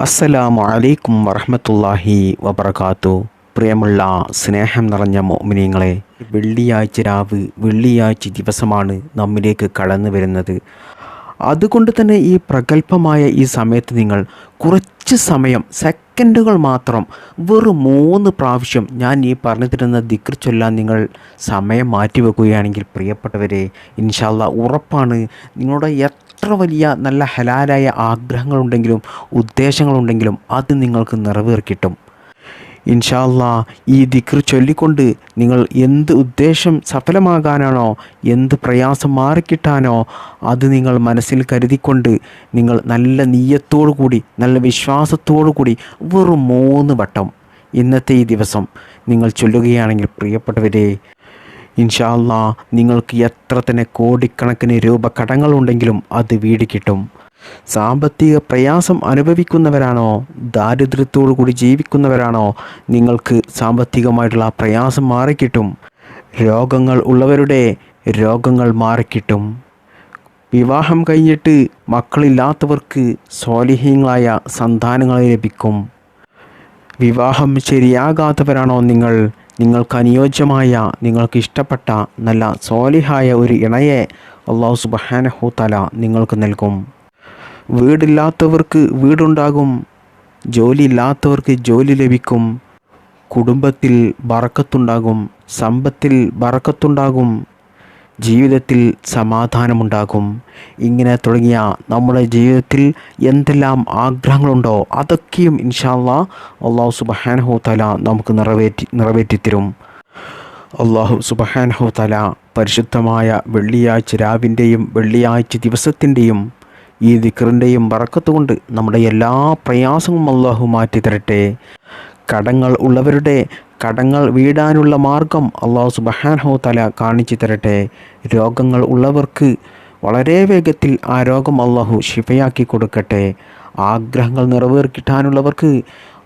അസ്സലാമു അലൈക്കും വറഹമത്തല്ലാഹി വബർക്കാത്തു പ്രിയമുള്ള സ്നേഹം നിറഞ്ഞ മോമിനിയങ്ങളെ വെള്ളിയാഴ്ച രാവ് വെള്ളിയാഴ്ച ദിവസമാണ് നമ്മിലേക്ക് കടന്നു വരുന്നത്. അതുകൊണ്ട് തന്നെ ഈ പ്രഗത്ഭമായ ഈ സമയത്ത് നിങ്ങൾ കുറച്ച് സമയം സെക്കൻഡുകൾ മാത്രം വെറും മൂന്ന് പ്രാവശ്യം ഞാൻ ഈ പറഞ്ഞു തരുന്ന ദിക്ർ ചൊല്ലാൻ നിങ്ങൾ സമയം മാറ്റിവെക്കുകയാണെങ്കിൽ പ്രിയപ്പെട്ടവരെ ഇൻഷാല്ല ഉറപ്പാണ് നിങ്ങളുടെ എത്ര വലിയ നല്ല ഹലാലായ ആഗ്രഹങ്ങളുണ്ടെങ്കിലും ഉദ്ദേശങ്ങളുണ്ടെങ്കിലും അത് നിങ്ങൾക്ക് നിറവേറിക്കിട്ടും. ഇൻഷാല്ല ഈ ദിക്ർ ചൊല്ലിക്കൊണ്ട് നിങ്ങൾ എന്ത് ഉദ്ദേശം സഫലമാകാനാണോ എന്ത് പ്രയാസം മാറിക്കിട്ടാനോ അത് നിങ്ങൾ മനസ്സിൽ കരുതിക്കൊണ്ട് നിങ്ങൾ നല്ല നീയത്തോടു കൂടി നല്ല വിശ്വാസത്തോടു കൂടി വെറും മൂന്ന് വട്ടം ഇന്നത്തെ ഈ ദിവസം നിങ്ങൾ ചൊല്ലുകയാണെങ്കിൽ പ്രിയപ്പെട്ടവരെ ഇൻഷാല്ല നിങ്ങൾക്ക് എത്ര തന്നെ കോടിക്കണക്കിന് രൂപ കടങ്ങളുണ്ടെങ്കിലും അത് വീട് കിട്ടും. സാമ്പത്തിക പ്രയാസം അനുഭവിക്കുന്നവരാണോ? ദാരിദ്ര്യത്തോടു കൂടി ജീവിക്കുന്നവരാണോ? നിങ്ങൾക്ക് സാമ്പത്തികമായിട്ടുള്ള പ്രയാസം മാറിക്കിട്ടും. രോഗങ്ങൾ ഉള്ളവരുടെ രോഗങ്ങൾ മാറിക്കിട്ടും. വിവാഹം കഴിഞ്ഞിട്ട് മക്കളില്ലാത്തവർക്ക് സ്വാലിഹ്യങ്ങളായ സന്താനങ്ങൾ ലഭിക്കും. വിവാഹം ശരിയാകാത്തവരാണോ നിങ്ങൾ? നിങ്ങൾക്ക് അനുയോജ്യമായ നിങ്ങൾക്ക് ഇഷ്ടപ്പെട്ട നല്ല സോലിഹായ ഒരു ഇണയെ അള്ളാഹു സുബഹാനഹു തല നിങ്ങൾക്ക് നൽകും. വീടില്ലാത്തവർക്ക് വീടുണ്ടാകും ജോലി ഇല്ലാത്തവർക്ക് ജോലി ലഭിക്കും കുടുംബത്തിൽ ബറക്കത്തുണ്ടാകും സമ്പത്തിൽ ബറക്കത്തുണ്ടാകും ജീവിതത്തിൽ സമാധാനമുണ്ടാകും. ഇങ്ങനെ തുടങ്ങിയ നമ്മുടെ ജീവിതത്തിൽ എന്തെല്ലാം ആഗ്രഹങ്ങളുണ്ടോ അതൊക്കെയും ഇൻഷാല്ല അള്ളാഹു സുബഹാനഹു തല നമുക്ക് നിറവേറ്റി നിറവേറ്റിത്തരും. അള്ളാഹു സുബഹാനഹു തല പരിശുദ്ധമായ വെള്ളിയാഴ്ച രാവിന്റെയും വെള്ളിയാഴ്ച ദിവസത്തിന്റെയും ഈ ദിക്കറിന്റെയും വറക്കത്തുകൊണ്ട് നമ്മുടെ എല്ലാ പ്രയാസവും അള്ളാഹു മാറ്റി തരട്ടെ കടങ്ങൾ ഉള്ളവരുടെ കടങ്ങൾ വീടാനുള്ള മാർഗം അള്ളാഹു സുബഹാനഹു തല കാണിച്ചു തരട്ടെ. രോഗങ്ങൾ ഉള്ളവർക്ക് വളരെ വേഗത്തിൽ ആ രോഗം അള്ളാഹു ശിഫയാക്കി കൊടുക്കട്ടെ. ആഗ്രഹങ്ങൾ നിറവേറിക്കിട്ടാനുള്ളവർക്ക്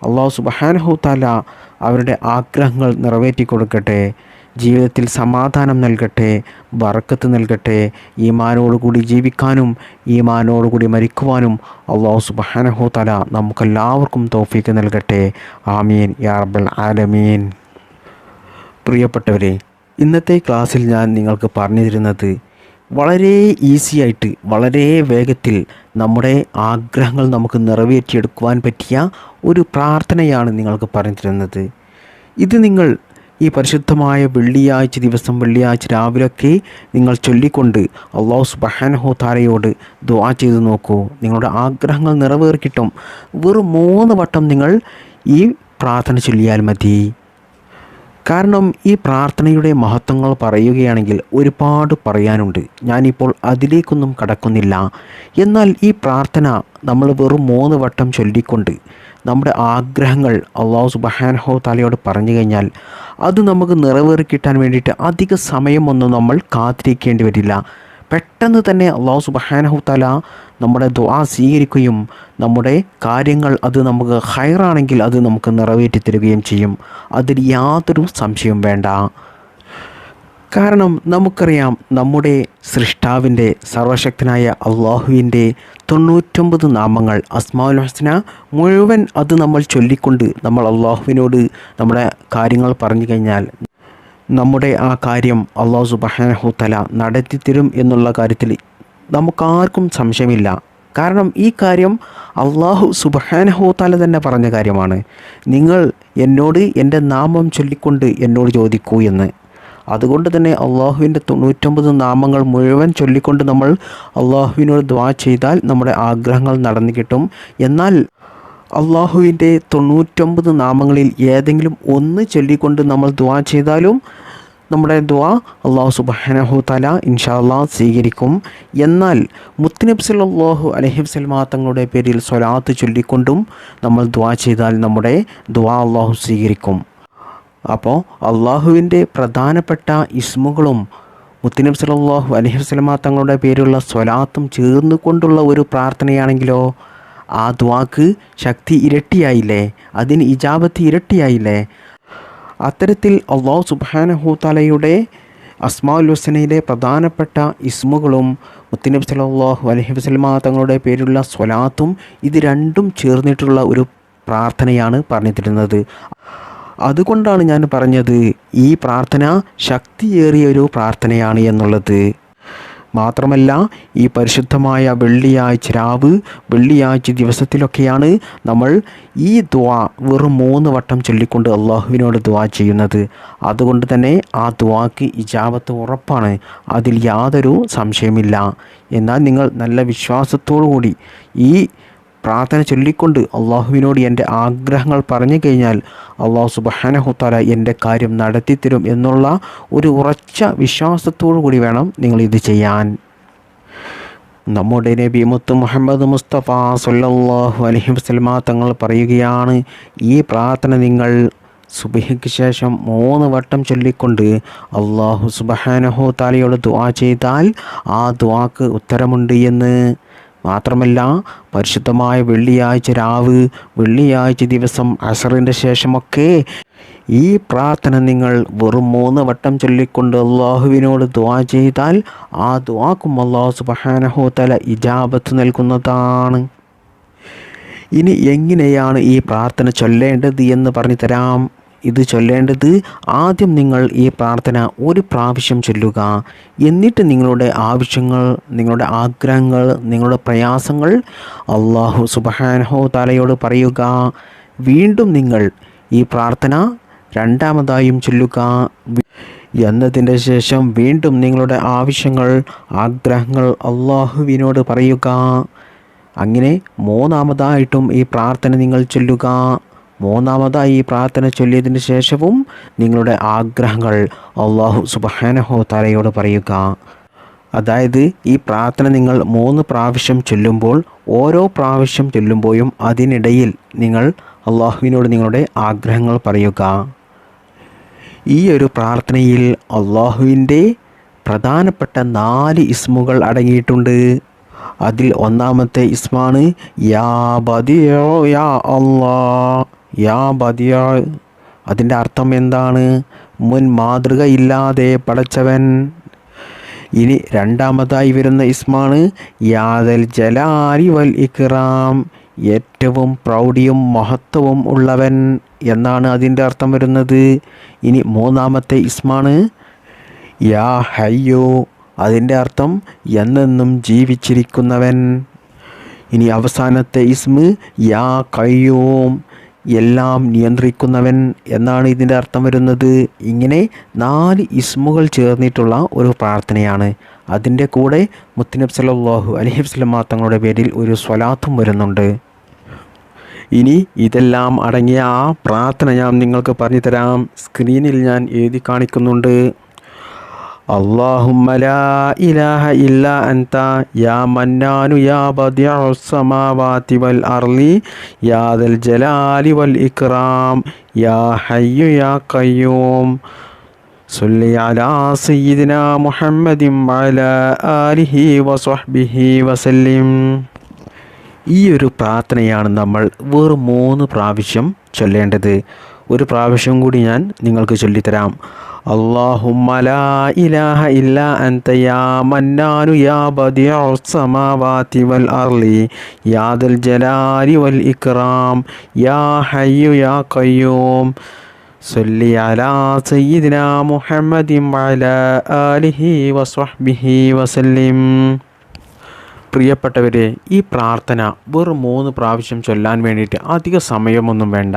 അള്ളാഹു സുബഹാനഹു തല അവരുടെ ആഗ്രഹങ്ങൾ നിറവേറ്റി കൊടുക്കട്ടെ. ജീവിതത്തിൽ സമാധാനം നൽകട്ടെ ബറക്കത്ത് നൽകട്ടെ ഈമാനോടുകൂടി ജീവിക്കാനും ഈമാനോടുകൂടി മരിക്കുവാനും അള്ളാഹു സുബാനഹു തല നമുക്കെല്ലാവർക്കും തോഫീക്ക് നൽകട്ടെ. ആമീൻ. യാ റബ്ബൽ ആലമീൻ. പ്രിയപ്പെട്ടവരെ ഇന്നത്തെ ക്ലാസ്സിൽ ഞാൻ നിങ്ങൾക്ക് പറഞ്ഞു തരുന്നത് വളരെ ഈസി ആയിട്ട് വളരെ വേഗത്തിൽ നമ്മുടെ ആഗ്രഹങ്ങൾ നമുക്ക് നിറവേറ്റിയെടുക്കുവാൻ പറ്റിയ ഒരു പ്രാർത്ഥനയാണ് നിങ്ങൾക്ക് പറഞ്ഞു തരുന്നത് ഇത് നിങ്ങൾ ഈ പരിശുദ്ധമായ വെള്ളിയാഴ്ച ദിവസം വെള്ളിയാഴ്ച രാവിലെയൊക്കെ നിങ്ങൾ ചൊല്ലിക്കൊണ്ട് അള്ളാഹു സുബഹാനഹു താരയോട് ദുവാ ചെയ്ത് നോക്കൂ. നിങ്ങളുടെ ആഗ്രഹങ്ങൾ നിറവേറിക്കിട്ടും വെറും മൂന്ന് വട്ടം നിങ്ങൾ ഈ പ്രാർത്ഥന ചൊല്ലിയാൽ മതി. കാരണം ഈ പ്രാർത്ഥനയുടെ മഹത്വങ്ങൾ പറയുകയാണെങ്കിൽ ഒരുപാട് പറയാനുണ്ട്. ഞാനിപ്പോൾ അതിലേക്കൊന്നും കടക്കുന്നില്ല. എന്നാൽ ഈ പ്രാർത്ഥന നമ്മൾ വെറും മൂന്ന് വട്ടം ചൊല്ലിക്കൊണ്ട് നമ്മുടെ ആഗ്രഹങ്ങൾ അള്ളാഹു സുബഹാൻഹോ തലയോട് പറഞ്ഞു കഴിഞ്ഞാൽ അത് നമുക്ക് നിറവേറി കിട്ടാൻ വേണ്ടിയിട്ട് അധിക സമയമൊന്നും നമ്മൾ കാത്തിരിക്കേണ്ടി വരില്ല. പെട്ടെന്ന് തന്നെ അള്ളാഹു സുബഹാനഹു തല നമ്മുടെ ദുആ സ്വീകരിക്കുകയും നമ്മുടെ കാര്യങ്ങൾ അത് നമുക്ക് ഹൈറാണെങ്കിൽ അത് നമുക്ക് നിറവേറ്റി തരികയും ചെയ്യും. അതിൽ യാതൊരു സംശയവും വേണ്ട. കാരണം നമുക്കറിയാം നമ്മുടെ സൃഷ്ടാവിന്റെ സർവശക്തനായ അള്ളാഹുവിന്റെ തൊണ്ണൂറ്റൊമ്പത് നാമങ്ങൾ അസ്മാഉൽ ഹസ്ന മുഴുവൻ അത് നമ്മൾ ചൊല്ലിക്കൊണ്ട് നമ്മൾ അള്ളാഹുവിനോട് നമ്മുടെ കാര്യങ്ങൾ പറഞ്ഞു കഴിഞ്ഞാൽ നമ്മുടെ ആ കാര്യം അള്ളാഹു സുബഹാനഹു തല നടത്തിത്തരും എന്നുള്ള കാര്യത്തിൽ നമുക്കാർക്കും സംശയമില്ല. കാരണം ഈ കാര്യം അള്ളാഹു സുബഹാനഹു തല തന്നെ പറഞ്ഞ കാര്യമാണ്. നിങ്ങൾ എന്നോട് എന്റെ നാമം ചൊല്ലിക്കൊണ്ട് എന്നോട് ചോദിക്കൂ എന്ന്. അതുകൊണ്ട് തന്നെ അള്ളാഹുവിന്റെ തൊണ്ണൂറ്റൊമ്പത് നാമങ്ങൾ മുഴുവൻ ചൊല്ലിക്കൊണ്ട് നമ്മൾ അള്ളാഹുവിനോട് ദ്വാ ചെയ്താൽ നമ്മുടെ ആഗ്രഹങ്ങൾ നടന്നു കിട്ടും. എന്നാൽ അള്ളാഹുവിന്റെ തൊണ്ണൂറ്റൊമ്പത് നാമങ്ങളിൽ ഏതെങ്കിലും ഒന്ന് ചൊല്ലിക്കൊണ്ട് നമ്മൾ ദ്വാ ചെയ്താലും നമ്മുടെ ദ്വാ അള്ളാഹു സുബാനഹു തല ഇൻഷാല്ലാ സ്വീകരിക്കും. എന്നാൽ മുത്തനബ് സല്ലാഹു അലഹി വസ്ലമാ തങ്ങളുടെ പേരിൽ സ്വലാത്ത് ചൊല്ലിക്കൊണ്ടും നമ്മൾ ദ്വാ ചെയ്താൽ നമ്മുടെ ദ്വാ അള്ളാഹു സ്വീകരിക്കും. അപ്പോൾ അള്ളാഹുവിന്റെ പ്രധാനപ്പെട്ട ഇസ്മുകളും മുത്തനബ് സലാഹു അലഹി വസ്ലമാ തങ്ങളുടെ പേരുള്ള സ്വലാത്തും ചേർന്നുകൊണ്ടുള്ള ഒരു പ്രാർത്ഥനയാണെങ്കിലോ ആ ദ്വാക്ക് ശക്തി ഇരട്ടിയായില്ലേ? അതിന് ഇജാബത്ത് ഇരട്ടിയായില്ലേ? അത്തരത്തിൽ അള്ളാഹു സുബാനഹു തലയുടെ അസ്മാഉൽ ഹുസനയിലെ പ്രധാനപ്പെട്ട ഇസ്മുകളും മുത്തനബ് സലാഹു അലഹി വസല്ലമ തങ്ങളുടെ പേരുള്ള സ്വലാത്തും ഇത് രണ്ടും ചേർന്നിട്ടുള്ള ഒരു പ്രാർത്ഥനയാണ് പറഞ്ഞു തരുന്നത് അതുകൊണ്ടാണ് ഞാൻ പറഞ്ഞത് ഈ പ്രാർത്ഥന ശക്തിയേറിയ ഒരു പ്രാർത്ഥനയാണ് എന്നുള്ളത്. മാത്രമല്ല ഈ പരിശുദ്ധമായ വെള്ളിയാഴ്ച രാവ് വെള്ളിയാഴ്ച ദിവസത്തിലൊക്കെയാണ് നമ്മൾ ഈ ദ്വാ വെറും മൂന്ന് വട്ടം ചൊല്ലിക്കൊണ്ട് അള്ളാഹുവിനോട് ദ്വാ ചെയ്യുന്നത്. അതുകൊണ്ട് തന്നെ ആ ദ്വാക്ക് ഇജാബത്ത് ഉറപ്പാണ്. അതിൽ യാതൊരു സംശയമില്ല. എന്നാൽ നിങ്ങൾ നല്ല വിശ്വാസത്തോടു കൂടി ഈ പ്രാർത്ഥന ചൊല്ലിക്കൊണ്ട് അള്ളാഹുവിനോട് എന്റെ ആഗ്രഹങ്ങൾ പറഞ്ഞു കഴിഞ്ഞാൽ അള്ളാഹു സുബഹാനഹുത്താല എന്റെ കാര്യം നടത്തിത്തരും എന്നുള്ള ഒരു ഉറച്ച വിശ്വാസത്തോടു കൂടി വേണം നിങ്ങൾ ഇത് ചെയ്യാൻ. നമ്മുടെ നബി മുത്ത് മുഹമ്മദ് മുസ്തഫ സല്ലല്ലാഹു അലഹി വസ്ലമ തങ്ങൾ പറയുകയാണ് ഈ പ്രാർത്ഥന നിങ്ങൾ സുബഹിക്ക് ശേഷം മൂന്ന് വട്ടം ചൊല്ലിക്കൊണ്ട് അള്ളാഹു സുബഹാനഹു താലയോട് ദുആ ചെയ്താൽ ആ ദുആക്ക് ഉത്തരമുണ്ട് എന്ന്. മാത്രമല്ല പരിശുദ്ധമായ വെള്ളിയാഴ്ച രാവ് വെള്ളിയാഴ്ച ദിവസം അസറിന്റെ ശേഷമൊക്കെ ഈ പ്രാർത്ഥന നിങ്ങൾ വെറും മൂന്ന് വട്ടം ചൊല്ലിക്കൊണ്ട് അള്ളാഹുവിനോട് ദ്വാ ചെയ്താൽ ആ ദ്വാക്കും അള്ളാഹു സുബഹാനഹോത്തല തല ഇജാബത്ത് നൽകുന്നതാണ്. ഇനി എങ്ങനെയാണ് ഈ പ്രാർത്ഥന ചൊല്ലേണ്ടത് എന്ന് പറഞ്ഞു തരാം. ഇത് ചൊല്ലേണ്ടത് ആദ്യം നിങ്ങൾ ഈ പ്രാർത്ഥന ഒരു പ്രാവശ്യം ചൊല്ലുക. എന്നിട്ട് നിങ്ങളുടെ ആവശ്യങ്ങൾ നിങ്ങളുടെ ആഗ്രഹങ്ങൾ നിങ്ങളുടെ പ്രയാസങ്ങൾ അള്ളാഹു സുബഹാനഹോ തലയോട് പറയുക. വീണ്ടും നിങ്ങൾ ഈ പ്രാർത്ഥന രണ്ടാമതായും ചൊല്ലുക. എന്നതിന്റെ ശേഷം വീണ്ടും നിങ്ങളുടെ ആവശ്യങ്ങൾ ആഗ്രഹങ്ങൾ അള്ളാഹുവിനോട് പറയുക. അങ്ങനെ മൂന്നാമതായിട്ടും ഈ പ്രാർത്ഥന നിങ്ങൾ ചൊല്ലുക. മൂന്നാമതായി ഈ പ്രാർത്ഥന ചൊല്ലിയതിന് ശേഷവും നിങ്ങളുടെ ആഗ്രഹങ്ങൾ അള്ളാഹു സുബഹാനഹോ തലയോട് പറയുക. അതായത് ഈ പ്രാർത്ഥന നിങ്ങൾ മൂന്ന് പ്രാവശ്യം ചൊല്ലുമ്പോൾ ഓരോ പ്രാവശ്യം ചൊല്ലുമ്പോഴും അതിനിടയിൽ നിങ്ങൾ അള്ളാഹുവിനോട് നിങ്ങളുടെ ആഗ്രഹങ്ങൾ പറയുക. ഈ ഒരു പ്രാർത്ഥനയിൽ അള്ളാഹുവിന്റെ പ്രധാനപ്പെട്ട നാല് ഇസ്മുകൾ അടങ്ങിയിട്ടുണ്ട്. അതിൽ ഒന്നാമത്തെ ഇസ്മാണ് യാ ബദിയോ യാ അള്ളാ യാ ബദിയ അതിന്റെ അർത്ഥം എന്താണ്? മുൻ മാതൃകയില്ലാതെ പടച്ചവൻ. ഇനി രണ്ടാമതായി വരുന്ന ഇസ്മാണ് യാദൽ ജലാലി വൽ ഇക്റാം ഏറ്റവും പ്രൗഢിയും മഹത്വവും ഉള്ളവൻ എന്നാണ് അതിന്റെ അർത്ഥം വരുന്നത്. ഇനി മൂന്നാമത്തെ ഇസ്മാണ് യാ ഹയ്യോ അതിന്റെ അർത്ഥം എന്നെന്നും ജീവിച്ചിരിക്കുന്നവൻ. ഇനി അവസാനത്തെ ഇസ്മ് യാ കയ്യോം എല്ലാം നിയന്ത്രിക്കുന്നവൻ എന്നാണ് ഇതിന്റെ അർത്ഥം വരുന്നത്. ഇങ്ങനെ നാല് ഇസ്മുകൾ ചേർന്നിട്ടുള്ള ഒരു പ്രാർത്ഥനയാണ്. അതിന്റെ കൂടെ മുത്തനബ് സലാഹു അലഹി വസ്ലമ തങ്ങളുടെ പേരിൽ ഒരു സ്വലാത്തും വരുന്നുണ്ട്. ഇനി ഇതെല്ലാം അടങ്ങിയ ആ പ്രാർത്ഥന ഞാൻ നിങ്ങൾക്ക് പറഞ്ഞു തരാം. സ്ക്രീനിൽ ഞാൻ എഴുതി കാണിക്കുന്നുണ്ട്. اللهم لا إله إلا أنت يا منان يا بديع السماوات والأرض يا ذا الجلال والإكرام يا حي يا قيوم صل على سيدنا محمد وعلى آله وصحبه وسلم ഈ ഒരു പ്രാർത്ഥനയാണ് നമ്മൾ വെറും മൂന്ന് പ്രാവശ്യം ചൊല്ലേണ്ടത് ഒരു പ്രാവശ്യം കൂടി ഞാൻ നിങ്ങൾക്ക് ചൊല്ലിത്തരാം اللهم لا إله إلا أنت يا منان يا بديع السماوات والأرض يا ذا الجلال والإكرام يا حي يا قيوم صل على سيدنا محمد وعلى آله وصحبه وسلم പ്രിയപ്പെട്ടവരെ ഈ പ്രാർത്ഥന വെറും മൂന്ന് പ്രാവശ്യം ചൊല്ലാൻ വേണ്ടിയിട്ട് അധിക സമയമൊന്നും വേണ്ട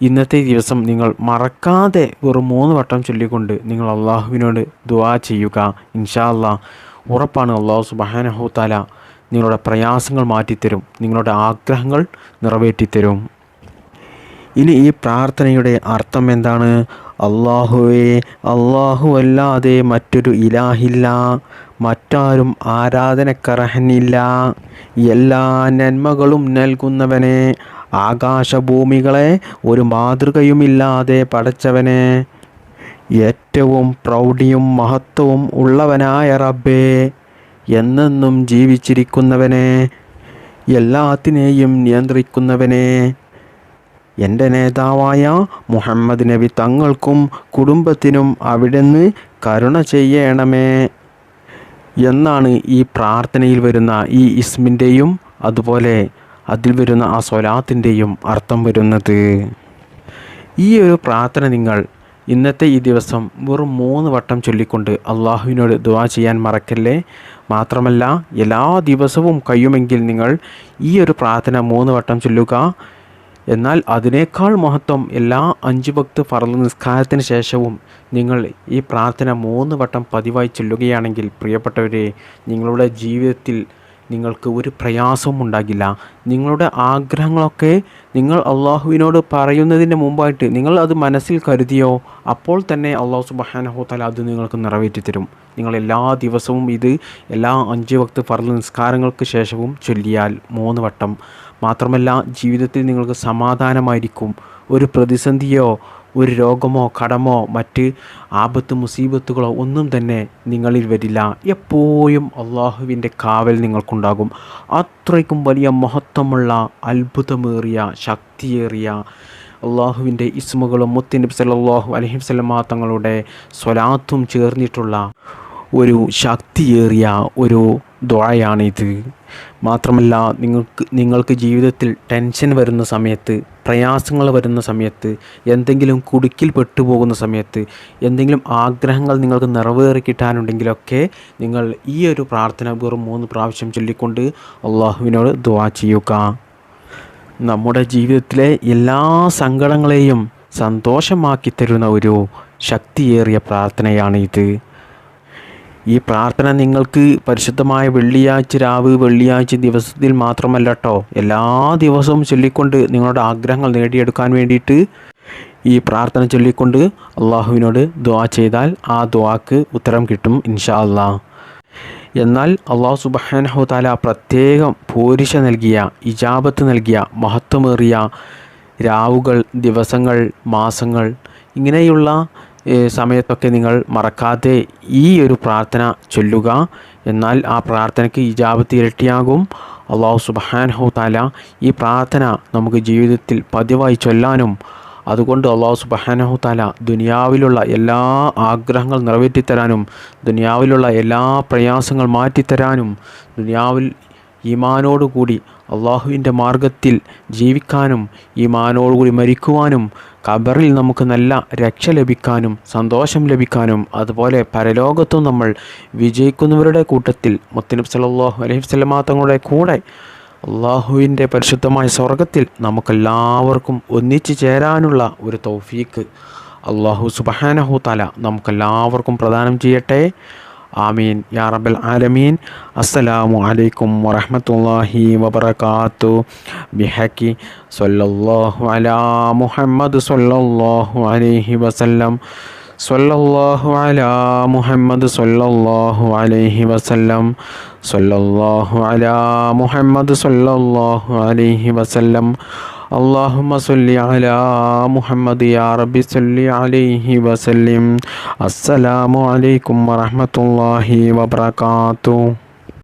ഇന്നത്തെ ദിവസം നിങ്ങൾ മറക്കാതെ വെറും മൂന്ന് വട്ടം ചൊല്ലിക്കൊണ്ട് നിങ്ങൾ അള്ളാഹുവിനോട് ദുവാ ചെയ്യുക. ഇൻഷാ അള്ളാഹ് ഉറപ്പാണ് അള്ളാഹു സുബാനഹു താല നിങ്ങളുടെ പ്രയാസങ്ങൾ മാറ്റിത്തരും നിങ്ങളുടെ ആഗ്രഹങ്ങൾ നിറവേറ്റിത്തരും. ഇനി ഈ പ്രാർത്ഥനയുടെ അർത്ഥം എന്താണ്? അള്ളാഹുവേ അള്ളാഹു അല്ലാതെ മറ്റൊരു ഇലാഹില്ല മറ്റാരും ആരാധനക്കർഹനില്ല. എല്ലാ നന്മകളും നൽകുന്നവനെ ആകാശഭൂമികളെ ഒരു മാതൃകയുമില്ലാതെ പടച്ചവനെ. ഏറ്റവും പ്രൗഢിയും മഹത്വവും ഉള്ളവനായ റബ്ബേ എന്നെന്നും ജീവിച്ചിരിക്കുന്നവനെ എല്ലാത്തിനെയും നിയന്ത്രിക്കുന്നവനെ. എന്റെ നേതാവായ മുഹമ്മദ് നബി തങ്ങൾക്കും കുടുംബത്തിനും അവിടുന്ന് കരുണ ചെയ്യണമേ എന്നാണ് ഈ പ്രാർത്ഥനയിൽ വരുന്ന ഈ ഇസ്മിന്റെയും അതുപോലെ അതിൽ വരുന്ന ആ സ്വലാത്തിന്റെയും അർത്ഥം വരുന്നത്. ഈ ഒരു പ്രാർത്ഥന നിങ്ങൾ ഇന്നത്തെ ഈ ദിവസം വെറും മൂന്ന് വട്ടം ചൊല്ലിക്കൊണ്ട് അള്ളാഹുവിനോട് ദുവാ ചെയ്യാൻ മറക്കല്ലേ? മാത്രമല്ല എല്ലാ ദിവസവും കഴിയുമെങ്കിൽ നിങ്ങൾ ഈ ഒരു പ്രാർത്ഥന മൂന്ന് വട്ടം ചൊല്ലുക. എന്നാൽ അതിനേക്കാൾ മഹത്വം എല്ലാ അഞ്ച് ഭക്ത് ഫറൽ നിസ്കാരത്തിന് ശേഷവും നിങ്ങൾ ഈ പ്രാർത്ഥന മൂന്ന് വട്ടം പതിവായി ചൊല്ലുകയാണെങ്കിൽ പ്രിയപ്പെട്ടവരെ നിങ്ങളുടെ ജീവിതത്തിൽ നിങ്ങൾക്ക് ഒരു പ്രയാസവും ഉണ്ടാകില്ല. നിങ്ങളുടെ ആഗ്രഹങ്ങളൊക്കെ നിങ്ങൾ അള്ളാഹുവിനോട് പറയുന്നതിന് മുമ്പായിട്ട് നിങ്ങൾ അത് മനസ്സിൽ കരുതിയോ? അപ്പോൾ തന്നെ അള്ളാഹു സുബഹാനഹോത്തല അത് നിങ്ങൾക്ക് നിറവേറ്റി തരും. നിങ്ങൾ എല്ലാ ദിവസവും ഇത് എല്ലാ അഞ്ച് വക്ത് ഫർദ് നിസ്കാരങ്ങൾക്ക് ശേഷവും ചൊല്ലിയാൽ മൂന്ന് വട്ടം. മാത്രമല്ല ജീവിതത്തിൽ നിങ്ങൾക്ക് സമാധാനമായിരിക്കും. ഒരു പ്രതിസന്ധിയോ ഒരു രോഗമോ കടമോ മറ്റ് ആപത്ത് മുസീബത്തുകളോ ഒന്നും തന്നെ നിങ്ങളിൽ വരില്ല. എപ്പോഴും അള്ളാഹുവിന്റെ കാവൽ നിങ്ങൾക്കുണ്ടാകും. അത്രയ്ക്കും വലിയ മഹത്വമുള്ള അത്ഭുതമേറിയ ശക്തിയേറിയ അള്ളാഹുവിന്റെ ഇസ്മുകളും മുത്തിനബി സല്ലാഹു അലഹിം സലമാ തങ്ങളുടെ സ്വലാത്തും ചേർന്നിട്ടുള്ള ഒരു ശക്തിയേറിയ ഒരു ദ്വായാണിത് മാത്രമല്ല നിങ്ങൾക്ക് നിങ്ങൾക്ക് ജീവിതത്തിൽ ടെൻഷൻ വരുന്ന സമയത്ത് പ്രയാസങ്ങൾ വരുന്ന സമയത്ത് എന്തെങ്കിലും കുടുക്കിൽ പെട്ടുപോകുന്ന സമയത്ത് എന്തെങ്കിലും ആഗ്രഹങ്ങൾ നിങ്ങൾക്ക് നിറവേറി കിട്ടാനുണ്ടെങ്കിലൊക്കെ നിങ്ങൾ ഈ ഒരു പ്രാർത്ഥന വെറും മൂന്ന് പ്രാവശ്യം ചൊല്ലിക്കൊണ്ട് അള്ളാഹുവിനോട് ദുവാ ചെയ്യുക. നമ്മുടെ ജീവിതത്തിലെ എല്ലാ സങ്കടങ്ങളെയും സന്തോഷമാക്കി തരുന്ന ഒരു ശക്തിയേറിയ പ്രാർത്ഥനയാണ് ഇത് ഈ പ്രാർത്ഥന നിങ്ങൾക്ക് പരിശുദ്ധമായ വെള്ളിയാഴ്ച രാവ് വെള്ളിയാഴ്ച ദിവസത്തിൽ മാത്രമല്ല കേട്ടോ എല്ലാ ദിവസവും ചൊല്ലിക്കൊണ്ട് നിങ്ങളുടെ ആഗ്രഹങ്ങൾ നേടിയെടുക്കാൻ വേണ്ടിയിട്ട് ഈ പ്രാർത്ഥന ചൊല്ലിക്കൊണ്ട് അള്ളാഹുവിനോട് ദ്വാ ചെയ്താൽ ആ ദ്വാക്ക് ഉത്തരം കിട്ടും ഇൻഷാ അള്ളാ എന്നാൽ അള്ളാഹു സുബാനഹു താല പ്രത്യേകം പൂരിശ നൽകിയ ഇജാബത്ത് നൽകിയ മഹത്വമേറിയ രാവുകൾ ദിവസങ്ങൾ മാസങ്ങൾ ഇങ്ങനെയുള്ള സമയത്തൊക്കെ നിങ്ങൾ മറക്കാതെ ഈ ഒരു പ്രാർത്ഥന ചൊല്ലുക. എന്നാൽ ആ പ്രാർത്ഥനയ്ക്ക് ഇജാബത്ത് ഇരട്ടിയാകും അള്ളാഹു സുബാനഹു താല ഈ പ്രാർത്ഥന നമുക്ക് ജീവിതത്തിൽ പതിവായി ചൊല്ലാനും അതുകൊണ്ട് അള്ളാഹു സുബാനഹു താല ദുനിയാവിലുള്ള എല്ലാ ആഗ്രഹങ്ങൾ നിറവേറ്റിത്തരാനും ദുനിയാവിലുള്ള എല്ലാ പ്രയാസങ്ങൾ മാറ്റിത്തരാനും ദുനിയാവിൽ ഈമാനോടുകൂടി അള്ളാഹുവിന്റെ മാർഗത്തിൽ ജീവിക്കാനും ഈ മാനോടുകൂടി മരിക്കുവാനും ഖബറിൽ നമുക്ക് നല്ല രക്ഷ ലഭിക്കാനും സന്തോഷം ലഭിക്കാനും അതുപോലെ പരലോകത്തും നമ്മൾ വിജയിക്കുന്നവരുടെ കൂട്ടത്തിൽ മുത്തനബ് സലാഹു അലൈഹി സ്വലമാ തങ്ങളുടെ കൂടെ അള്ളാഹുവിന്റെ പരിശുദ്ധമായ സ്വർഗത്തിൽ നമുക്കെല്ലാവർക്കും ഒന്നിച്ചു ചേരാനുള്ള ഒരു തൗഫീക്ക്. അള്ളാഹു സുബഹാനഹു തല നമുക്കെല്ലാവർക്കും പ്രദാനം ചെയ്യട്ടെ. ആമീൻ. യാ റബ്ബൽ ആലമീൻ. അസ്സലാമു അലൈക്കും വറഹ്മത്തുള്ളാഹി വബർക്കാത്തു ബിഹക്കി സല്ലല്ലാഹു അലാ മുഹമ്മദ് സല്ലല്ലാഹു അലൈഹി വസല്ലം. സല്ലല്ലാഹു അലാ മുഹമ്മദ് സല്ലല്ലാഹു അലൈഹി വസല്ലം. സല്ലല്ലാഹു അലാ മുഹമ്മദ് സല്ലല്ലാഹു അലൈഹി വസല്ലം. അള്ളാഹുമ സൊല്ലി അല മുഹമ്മദ് യാ റബി സൊല്ലി അലൈഹി വസല്ലിം. അസ്സലാമു അലൈക്കും വറഹമത്തല്ലാഹി വബർക്കാത്തു